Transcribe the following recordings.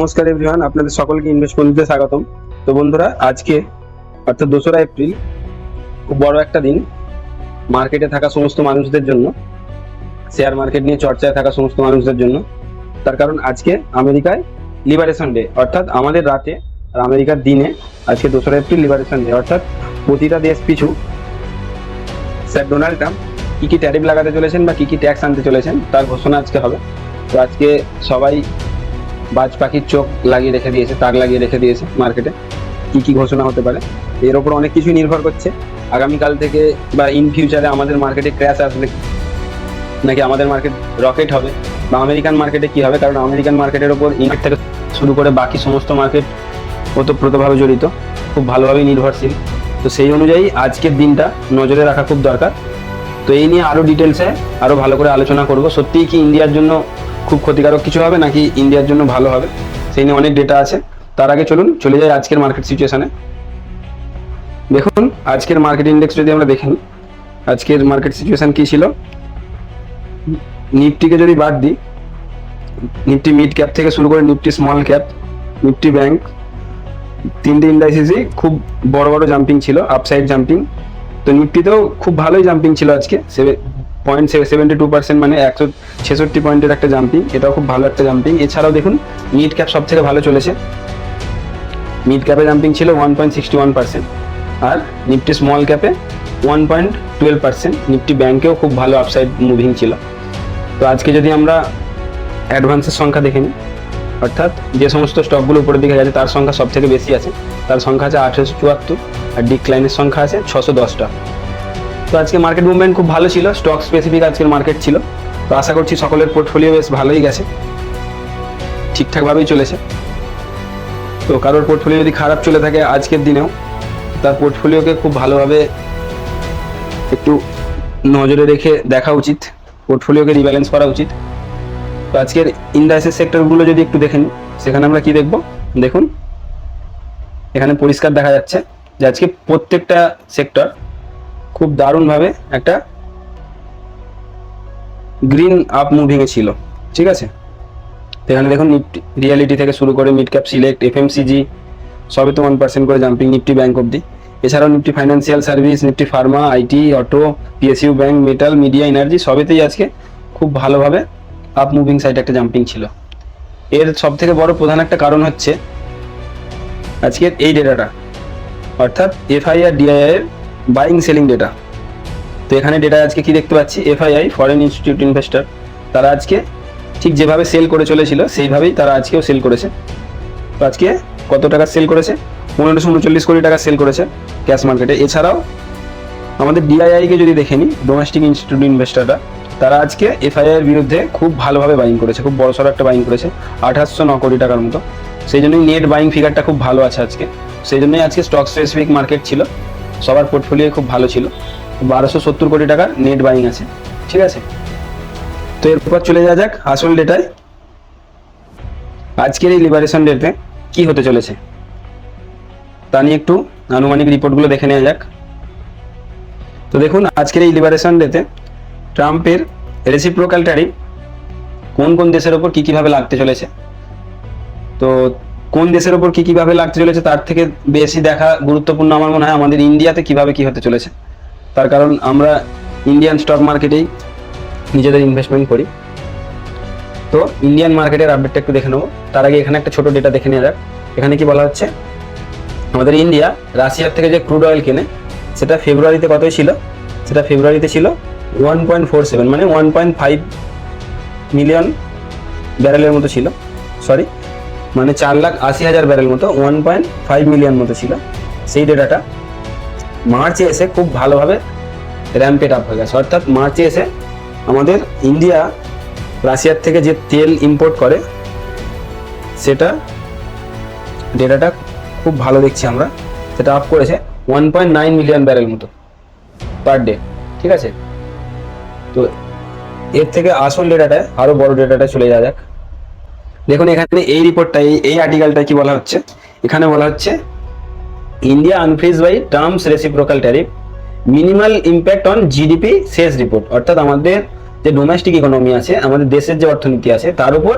নমস্কার এভরিওয়ান আপনাদের সকলকে ইনভেস্ট বন্ধুতে স্বাগতম। তো বন্ধুরা, আজকে অর্থাৎ দোসরা এপ্রিল, খুব বড় একটা দিন মার্কেটে থাকা সমস্ত মানুষদের জন্য শেয়ার মার্কেট নিয়ে চর্চায় থাকা সমস্ত মানুষদের জন্য। তার কারণ আজকে আমেরিকায় লিবারেশন ডে অর্থাৎ আমাদের রাতে আর আমেরিকার দিনে আজকে দোসরা এপ্রিল লিবারেশন ডে অর্থাৎ প্রতিটা দেশ পিছু স্যার ডোনাল্ড ট্রাম্প কী কী ট্যারিফ লাগাতে চলেছেন বা কী কী ট্যাক্স আনতে চলেছেন, তার ঘোষণা আজকে হবে। তো আজকে সবাই বাজ পাখির চোখ লাগিয়ে রেখে দিয়েছে, তাক লাগিয়ে রেখে দিয়েছে মার্কেটে কি কি ঘোষণা হতে পারে? এর ওপর অনেক কিছুই নির্ভর করছে। আগামীকাল থেকে বা ইন ফিউচারে আমাদের মার্কেটে ক্র্যাশ আসবে। নাকি আমাদের মার্কেট রকেট হবে? বা আমেরিকান মার্কেটে কি হবে? কারণ আমেরিকান মার্কেটের ওপর ইন্ডিয়া থেকে শুরু করে বাকি সমস্ত মার্কেট ওতপ্রোতভাবে জড়িত। খুব ভালোভাবেই নির্ভরশীল। তো সেই অনুযায়ী আজকের দিনটা নজরে রাখা খুব দরকার। তো এই নিয়ে আরও ডিটেলসে আরও ভালো করে আলোচনা করব। সত্যিই কি ইন্ডিয়ার জন্য খুব ক্ষতিকারক কিছু হবে নাকি ইন্ডিয়ার জন্য ভালো হবে? সেই নিয়ে অনেক ডেটা আছে। তার আগে চলুন, চলে যাই আজকের মার্কেট সিচুয়েশনে দেখুন, আজকের মার্কেট ইন্ডেক্স যদি আমরা দেখি আজকের মার্কেট সিচুয়েশন কি ছিল? নিফটিকে যদি বাদ দিই, নিফটি মিড ক্যাপ থেকে শুরু করে Nifty small cap Nifty bank তিনটে ইন্ডাইসিসই খুব বড় বড় জাম্পিং ছিল আপসাইড জাম্পিং তো নিফটিতেও খুব ভালোই জাম্পিং ছিল আজকে পয়েন্ট সেভেন্টি টু পার্সেন্ট মানে একশো ছেষট্টি পয়েন্টের একটা জাম্পিং এটাও খুব ভালো একটা জাম্পিং এছাড়াও দেখুন মিড ক্যাপ সব থেকে ভালো চলেছে। মিড ক্যাপে জাম্পিং ছিল one point sixty one percent আর Nifty small ক্যাপে one point twelve percent Nifty ব্যাংকেও খুব ভালো আপসাইড মুভিং ছিল। তো আজকে যদি আমরা অ্যাডভান্সের সংখ্যা দেখে নিই, অর্থাৎ যে সমস্ত স্টকগুলো উপরের দিকে যাচ্ছে, তার সংখ্যা সব থেকে বেশি আছে। তার সংখ্যা আছে আঠেরোশো চুয়াত্তর আর ডিক্লাইনের সংখ্যা আছে ছশো দশটা। তো আজকে মার্কেট মুভমেন্ট খুব ভালো ছিল স্টক স্পেসিফিক আজকের মার্কেট ছিল। তো আশা করছি সকলের পোর্টফোলিও বেশ ভালোই গেছে ঠিকঠাকভাবেই চলেছে। তো কারোর পোর্টফোলিও যদি খারাপ চলে থাকে আজকের দিনেও, তার পোর্টফোলিওকে খুব ভালোভাবে একটু নজরে রেখে দেখা উচিত পোর্টফোলিওকে রিব্যালেন্স করা উচিত। তো আজকের ইন্ডাস্ট্রি সেক্টরগুলো যদি একটু দেখেন, সেখানে আমরা কি দেখব? দেখুন, এখানে পরিষ্কার দেখা যাচ্ছে যে আজকে প্রত্যেকটা সেক্টর খুব দারুণভাবে একটা গ্রিন আপ মুভিংয়ে ছিল, ঠিক আছে? এখানে দেখুন নিফটি রিয়ালিটি থেকে শুরু করে mid cap select F FMCG সবে তো ওয়ান পার্সেন্ট করে জাম্পিং নিফটি ব্যাংক অবধি। এছাড়াও Nifty financial service Nifty pharma IT auto PSU bank metal media energy সবেতেই আজকে খুব ভালোভাবে আপ মুভিং সাইড একটা জাম্পিং ছিল। এর সব থেকে বড় প্রধান একটা কারণ হচ্ছে আজকের এই ডেটাটা অর্থাৎ এফআই আর ডিআই এর বাইং সেলিং ডেটা তো এখানে ডেটা আজকে কি দেখতে পাচ্ছি? এফআইআই ফরেন ইনস্টিটিউট ইনভেস্টর তারা আজকে ঠিক যেভাবে সেল করে চলেছিল, সেইভাবেই তারা আজকেও সেল করেছে। তো আজকে কত টাকা সেল করেছে? পনেরোশো উনচল্লিশ কোটি টাকা সেল করেছে ক্যাশ মার্কেটে এছাড়াও আমাদের ডিআইআইকে যদি দেখে নিই ডোমেস্টিক ইনস্টিটিউট ইনভেস্টররা তারা আজকে এফআইআই এর বিরুদ্ধে খুব ভালোভাবে বাইং করেছে, খুব বড়সড় একটা বাইং করেছে, আঠাশশো ন কোটি টাকার মতো। সেই জন্যই নেট বাইং ফিগারটা খুব ভালো আছে আজকে। সেই জন্যই আজকে স্টক স্পেসিফিক মার্কেট ছিল। সবার পোর্টফোলিও খুব ভালো ছিল। বারোশো সত্তর কোটি টাকার নেট বাইং আছে, ঠিক আছে? তো এরপর চলে যাওয়া যাক আসল ডেটায় আজকের এই লিবারেশন ডেটে কি হতে চলেছে? তা নিয়ে একটু আনুমানিক রিপোর্টগুলো দেখে নেওয়া যাক। তো দেখুন, আজকের এই লিবারেশন ডেতে ট্রাম্পের রেসিপ্রোকাল ট্যারিফ কোন কোন দেশের ওপর কী কীভাবে লাগতে চলেছে? তো কোন দেশের ওপর কী কীভাবে লাগতে চলেছে তার থেকে বেশি দেখা গুরুত্বপূর্ণ আমার মনে হয় আমাদের ইন্ডিয়াতে কীভাবে কি হতে চলেছে। তার কারণ আমরা ইন্ডিয়ান স্টক মার্কেটেই নিজেদের ইনভেস্টমেন্ট করি। তো ইন্ডিয়ান মার্কেটের আপডেটটা একটু দেখে নেব। তার আগে এখানে একটা ছোট ডেটা দেখে নেওয়া যাক। এখানে কি বলা হচ্ছে? আমাদের ইন্ডিয়া, রাশিয়ার থেকে যে ক্রুড অয়েল কেনে, সেটা ফেব্রুয়ারিতে কতই ছিল? সেটা ফেব্রুয়ারিতে ছিল ওয়ান পয়েন্ট ফোর সেভেন মানে ওয়ান পয়েন্ট ফাইভ মিলিয়ন ব্যারেলের মতো ছিল। সরি মানে চার লাখ আশি হাজার ব্যারেল মতো ওয়ান পয়েন্ট ফাইভ মিলিয়ন মতো ছিল। সেই ডেটাটা মার্চে এসে খুব ভালোভাবে র্যাম্পেট আপ হয়ে গেছে। অর্থাৎ মার্চে এসে আমাদের ইন্ডিয়া রাশিয়ার থেকে যে তেল ইম্পোর্ট করে, সেটা ডেটাটা খুব ভালো দেখছি আমরা। সেটা আপ করেছে one point nine million barrel মতো পার ডে ঠিক আছে? তো এর থেকে আসল ডেটাটা আরও বড় ডেটাটা চলে যাওয়া যাক। দেখুন, এখানে এই রিপোর্টটা এই আর্টিকেলটা কি বলা হচ্ছে? এখানে বলা হচ্ছে India unfreeze by terms reciprocal tariff minimal impact on GDP শেষ রিপোর্ট অর্থাৎ আমাদের যে ডোমেস্টিক ইকোনমি আছে, আমাদের দেশের যে অর্থনীতি আছে, তার উপর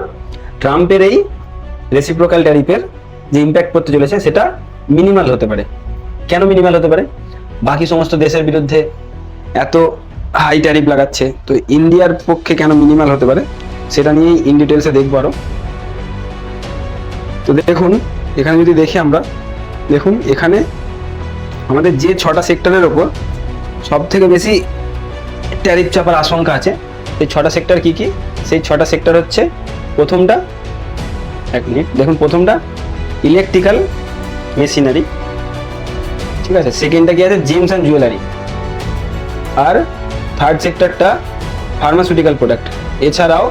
ট্রাম্পের এই রেসিপ্রোকাল ট্যারিফের যে ইম্প্যাক্ট করতে চলেছে, সেটা মিনিমাল হতে পারে। কেন মিনিমাল হতে পারে? বাকি সমস্ত দেশের বিরুদ্ধে এত হাই ট্যারিফ লাগাচ্ছে, তো ইন্ডিয়ার পক্ষে কেন মিনিমাল হতে পারে? সেটা নিয়েই ইন ডিটেলসে দেখব আরও। তো দেখুন, এখানে যদি দেখি আমরা, দেখুন, এখানে আমাদের যে ছটা সেক্টরের ওপর সব থেকে বেশি ট্যারিফ চাপার আশঙ্কা আছে, সেই ছটা সেক্টর কি কি? সেই ছটা সেক্টর হচ্ছে প্রথমটা, এক মিনিট, দেখুন প্রথমটা ইলেকট্রিক্যাল মেশিনারি ঠিক আছে? সেকেন্ডটা কি আছে? জেমস অ্যান্ড জুয়েলারি আর থার্ড সেক্টরটা ফার্মাসিউটিক্যাল প্রোডাক্ট এছাড়াও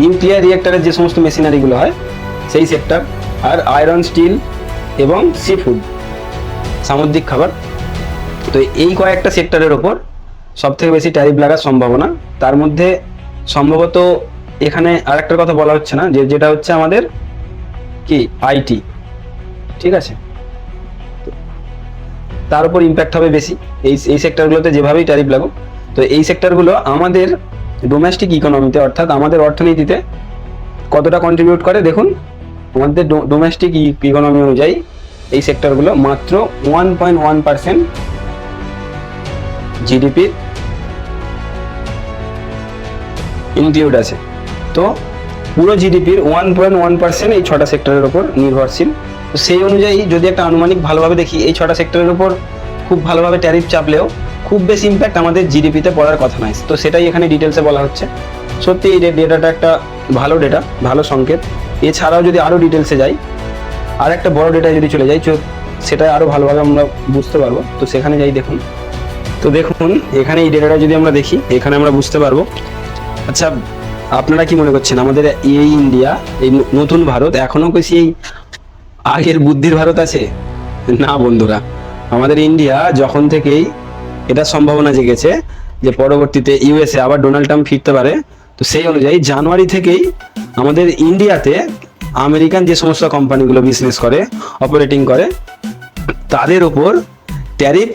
নিউক্লিয়ার রিয়েক্টরের যে সমস্ত মেশিনারিগুলো হয় সেই সেক্টর আর আয়রন, স্টিল এবং সি ফুড সামুদ্রিক খাবার। তো এই কয়েকটা সেক্টরের ওপর সব থেকে বেশি ট্যারিফ লাগার সম্ভাবনা। তার মধ্যে সম্ভবত এখানে আর একটা কথা বলা হচ্ছে না, যে যেটা হচ্ছে আমাদের কি? আইটি ঠিক আছে? তার উপর ইম্প্যাক্ট হবে বেশি। এই এই সেক্টরগুলোতে যেভাবেই ট্যারিফ লাগুক। তো এই সেক্টরগুলো আমাদের ডোমেস্টিক ইকোনমিতে অর্থাৎ আমাদের অর্থনীতিতে কতটা কন্ট্রিবিউট করে? দেখুন আমাদের ডোমেস্টিক ইকোনমি অনুযায়ী এই সেক্টরগুলো মাত্র ওয়ান পয়েন্ট ওয়ান পার্সেন্ট জিডিপির ইনক্লুড আছে। তো পুরো জিডিপির ওয়ান পয়েন্ট ওয়ান পার্সেন্ট এই ছটা সেক্টরের ওপর নির্ভরশীল। তো সেই অনুযায়ী যদি একটা আনুমানিক ভালোভাবে দেখি, এই ছটা সেক্টরের ওপর খুব ভালোভাবে ট্যারিফ চাপলেও খুব বেশি ইম্প্যাক্ট আমাদের জিডিপিতে পড়ার কথা নয়। তো সেটাই এখানে ডিটেলসে বলা হচ্ছে। সত্যি এই ডেটাটা একটা ভালো ডেটা ভালো সংকেত। এছাড়াও যদি আরও ডিটেলসে যাই, আর একটা বড় ডেটা যদি চলে যাই সেটা আরও ভালোভাবে আমরা বুঝতে পারব। তো সেখানে যাই দেখুন। তো দেখুন, এখানে এই ডেটাটা যদি আমরা দেখি, এখানে আমরা বুঝতে পারব। আচ্ছা আপনারা কি মনে করছেন? আমাদের এই ইন্ডিয়া এই নতুন ভারত এখনও কি সেই আগের বুদ্ধির ভারত আছে? না বন্ধুরা। আমাদের ইন্ডিয়া যখন থেকেই এটা সম্ভাবনা জেগেছে যে পরবর্তীতে ইউএসএ আবার ডোনাল্ড ট্রাম্প ফিরতে পারে। তো সেই অনুযায়ী জানুয়ারি থেকেই আমাদের ইন্ডিয়াতে আমেরিকান যে সমস্ত কোম্পানিগুলো বিজনেস করে অপারেটিং করে, তাদের ওপর ট্যারিফ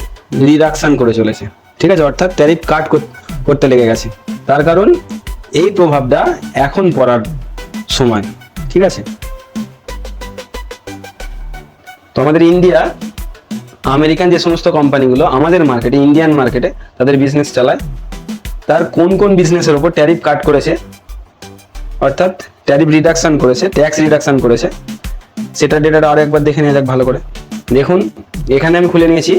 রিডাকশান করে চলেছে। ঠিক আছে? অর্থাৎ ট্যারিফ কাট করতে লেগে গেছে। তার কারণ এই প্রভাবটা এখন পড়ার সময়। ঠিক আছে? তো আমাদের ইন্ডিয়া আমেরিকান যে সমস্ত কোম্পানিগুলো আমাদের মার্কেটে ইন্ডিয়ান মার্কেটে তাদের বিজনেস চালায়। তার কোন কোন বিজনেসের ওপর ট্যারিফ কাট করেছে? অর্থাৎ ট্যারিফ রিডাকশন করেছে ট্যাক্স রিডাকশন করেছে। সেটা ডেটাটা আরও একবার দেখে নেওয়া যাক ভালো করে। দেখুন, এখানে আমি খুলে নিয়েছি,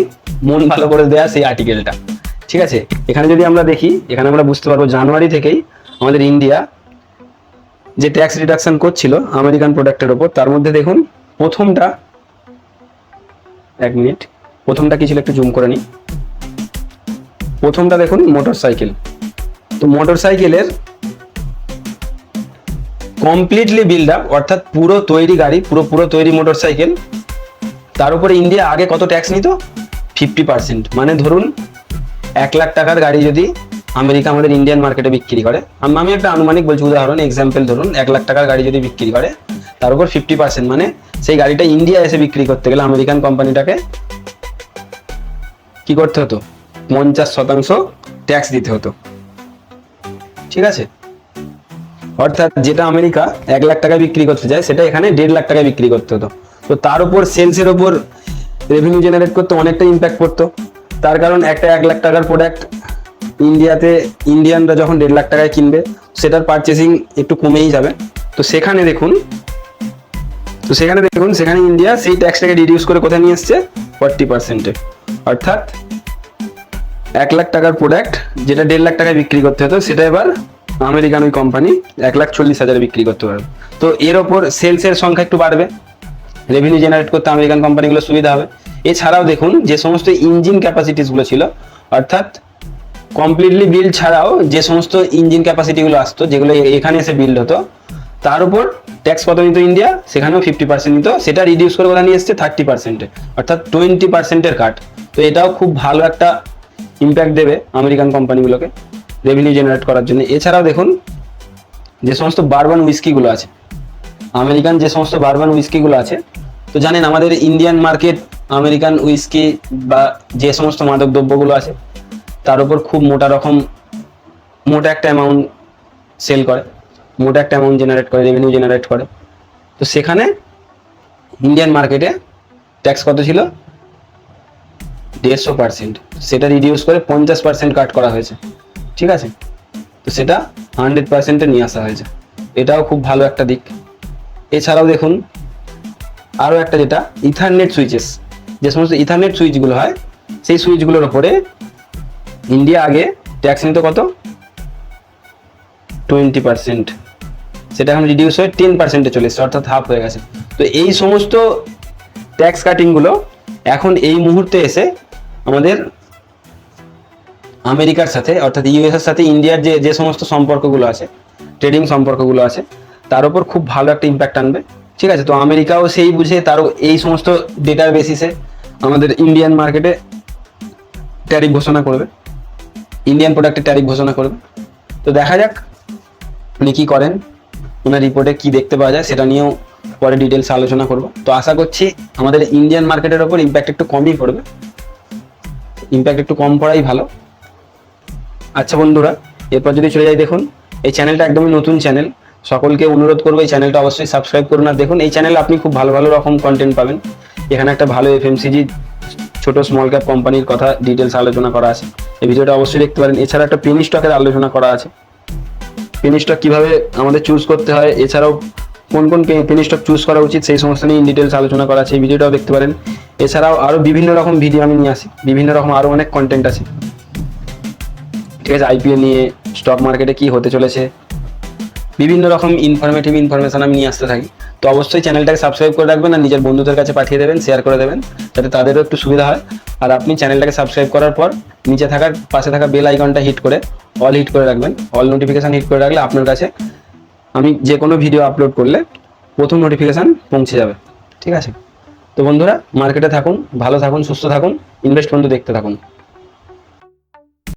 মন ভালো করে দেয়া সেই আর্টিকেলটা ঠিক আছে? এখানে যদি আমরা দেখি, এখানে আমরা বুঝতে পারব জানুয়ারি থেকেই আমাদের ইন্ডিয়া যে ট্যাক্স রিডাকশন করছিল আমেরিকান প্রোডাক্টের ওপর, তার মধ্যে দেখুন, প্রথমটা এক মিনিট প্রথমটা কি ছিল একটু জুম করে নিই। প্রথমটা দেখুন মোটর সাইকেল তো মোটর সাইকেলের কমপ্লিটলি বিল্ড আপ অর্থাৎ পুরো তৈরি গাড়ি, পুরো পুরো তৈরি মোটর সাইকেল তার উপরে ইন্ডিয়া আগে কত ট্যাক্স নিত? ফিফটি পার্সেন্ট মানে ধরুন, এক লাখ টাকার গাড়ি যদি আমেরিকা আমাদের ইন্ডিয়ান মার্কেটে বিক্রি করে, আম- একটা আনুমানিক বলছি, উদাহরণ এক্সাম্পল ধরুন, এক লাখ টাকার গাড়ি যদি বিক্রি করে, তার উপর ফিফটি পার্সেন্ট মানে সেই গাড়িটা ইন্ডিয়া এসে বিক্রি করতে গেলে আমেরিকান কোম্পানিটাকে কি করতে হতো? পঞ্চাশ শতাংশ ট্যাক্স দিতে হতো। ঠিক আছে? অর্থাৎ যেটা আমেরিকা এক লাখ টাকায় বিক্রি করতে যায় সেটা এখানে দেড় লাখ টাকায় বিক্রি করতে হতো। তো তার উপর সেলসের উপর রেভিনিউ জেনারেট করতে অনেকটা ইম্প্যাক্ট পড়তো। তার কারণ একটা এক লাখ টাকার প্রোডাক্ট ইন্ডিয়াতে ইন্ডিয়ানরা যখন দেড় লাখ টাকায় কিনবে, সেটার পারচেসিং একটু কমেই যাবে। তো সেখানে দেখুন, তো সেখানে দেখুন, সেখানে ইন্ডিয়া সেই ট্যাক্সটাকে রিডিউস করে কোথায় নিয়ে এসছে? ফর্টি পার্সেন্টে অর্থাৎ এক লাখ টাকার প্রোডাক্ট যেটা দেড় লাখ টাকায় বিক্রি করতে হতো, সেটা এবার আমেরিকান ওই কোম্পানি এক লাখ চল্লিশ হাজারে বিক্রি করতে পারবে। তো এর ওপর সেলসের সংখ্যা একটু বাড়বে। রেভিনিউ জেনারেট করতে আমেরিকান কোম্পানিগুলো সুবিধা হবে। এছাড়াও দেখুন যে সমস্ত ইঞ্জিন ক্যাপাসিটিসগুলো ছিল, অর্থাৎ কমপ্লিটলি বিল্ড ছাড়াও যে সমস্ত ইঞ্জিন ক্যাপাসিটিগুলো আসতো, যেগুলো এখানে এসে বিল্ড হতো, তার উপর ট্যাক্স কত নিত ইন্ডিয়া সেখানেও ফিফটি পার্সেন্ট নিত। সেটা রিডিউস করে কোথায় নিয়ে এসছে? থার্টি পার্সেন্টে অর্থাৎ টোয়েন্টি পার্সেন্টের কাট তো এটাও খুব ভালো একটা ইম্প্যাক্ট দেবে আমেরিকান কোম্পানিগুলোকে রেভিনিউ জেনারেট করার জন্য। এছাড়াও দেখুন, যে সমস্ত বারবান উইস্কিগুলো আছে আমেরিকান যে সমস্ত বারবান উইস্কিগুলো আছে, তো জানেন আমাদের ইন্ডিয়ান মার্কেট আমেরিকান উইস্কি বা যে সমস্ত মাদক দ্রব্যগুলো আছে, তার উপর খুব মোটা রকম, মোটা একটা অ্যামাউন্ট সেল করে, মোটা একটা অ্যামাউন্ট জেনারেট করে রেভিনিউ জেনারেট করে। তো সেখানে ইন্ডিয়ান মার্কেটে ট্যাক্স কত ছিল? দেড়শো পার্সেন্ট সেটা রিডিউস করে পঞ্চাশ পার্সেন্ট কাট করা হয়েছে। ঠিক আছে? তো সেটা হান্ড্রেড পার্সেন্টে নিয়ে আসা হয়েছে। এটাও খুব ভালো একটা দিক। এছাড়াও দেখুন, আরও একটা যেটা ইথারনেট সুইচেস যে সমস্ত ইথারনেট সুইচগুলো হয়, সেই সুইচগুলোর ওপরে ইন্ডিয়া আগে ট্যাক্স নিত কত? টোয়েন্টি পার্সেন্ট সেটা এখন রিডিউস হয়ে টেন পার্সেন্টে চলে এসেছে, অর্থাৎ হাফ হয়ে গেছে। তো এই সমস্ত ট্যাক্স কাটিংগুলো এখন এই মুহূর্তে এসে আমাদের আমেরিকার সাথে, অর্থাৎ ইউএস এর সাথে ইন্ডিয়ার যে যে সমস্ত সম্পর্কগুলো আছে ট্রেডিং সম্পর্কগুলো আছে, তার উপর খুব ভালো একটা ইম্প্যাক্ট আনবে। ঠিক আছে, তো আমেরিকাও সেই বুঝে তারও এই সমস্ত ডেটার বেসিসে আমাদের ইন্ডিয়ান মার্কেটে ট্যারিফ ঘোষণা করবে ইন্ডিয়ান প্রোডাক্টে ট্যারিফ ঘোষণা করবে। তো দেখা যাক উনি কী করেন ওনার রিপোর্টে কি দেখতে পাওয়া যায়, সেটা নিয়েও পরে ডিটেলস আলোচনা করব। তো আশা করছি আমাদের ইন্ডিয়ান মার্কেটের ওপর ইম্প্যাক্ট একটু কমই পড়বে। ইম্প্যাক্ট একটু কম পড়াই ভালো। আচ্ছা বন্ধুরা, এরপর যদি চলে যাই, দেখুন, এই চ্যানেলটা একদমই নতুন চ্যানেল সকলকে অনুরোধ করব এই চ্যানেলটা অবশ্যই সাবস্ক্রাইব করুন আর দেখুন, এই চ্যানেলে আপনি খুব ভালো ভালো রকম কন্টেন্ট পাবেন। এখানে একটা ভালো এফ এফএমসিজি ছোট স্মল ক্যাপ কোম্পানির কথা ডিটেলস আলোচনা করা আছে। এই ভিডিওটা অবশ্যই দেখতে পারেন। এছাড়া একটা পেনি স্টকের আলোচনা করা আছে। পেনি স্টক কীভাবে আমাদের চুজ করতে হয়, এছাড়াও কোন কোন পেনি স্টক চুজ করা উচিত, সেই সমস্ত নিয়ে ডিটেলস আলোচনা করা আছে। এই ভিডিওটাও দেখতে পারেন। এছাড়াও আরও বিভিন্ন রকম ভিডিও আমি নিয়ে আসি। বিভিন্ন রকম আরও অনেক কন্টেন্ট আছে। ঠিক আছে আইপিএল নিয়ে স্টক মার্কেটে কি হতে চলেছে? বিভিন্ন রকম ইনফরমেটিভ ইনফরমেশন আমি নিয়ে আসতে থাকি। তো অবশ্যই চ্যানেলটাকে সাবস্ক্রাইব করে রাখবেন আর নিজের বন্ধুদের কাছে পাঠিয়ে দেবেন শেয়ার করে দেবেন, যাতে তাদেরও একটু সুবিধা হয়। আর আপনি চ্যানেলটাকে সাবস্ক্রাইব করার পর নিচে থাকার পাশে থাকা বেল আইকনটা হিট করে অল হিট করে রাখবেন। অল নোটিফিকেশান হিট করে রাখলে আপনার কাছে আমি যে কোনো ভিডিও আপলোড করলে প্রথম নোটিফিকেশান পৌঁছে যাবে। ঠিক আছে? তো বন্ধুরা মার্কেটে থাকুন, ভালো থাকুন, সুস্থ থাকুন ইনভেস্ট বন্ধু দেখতে থাকুন।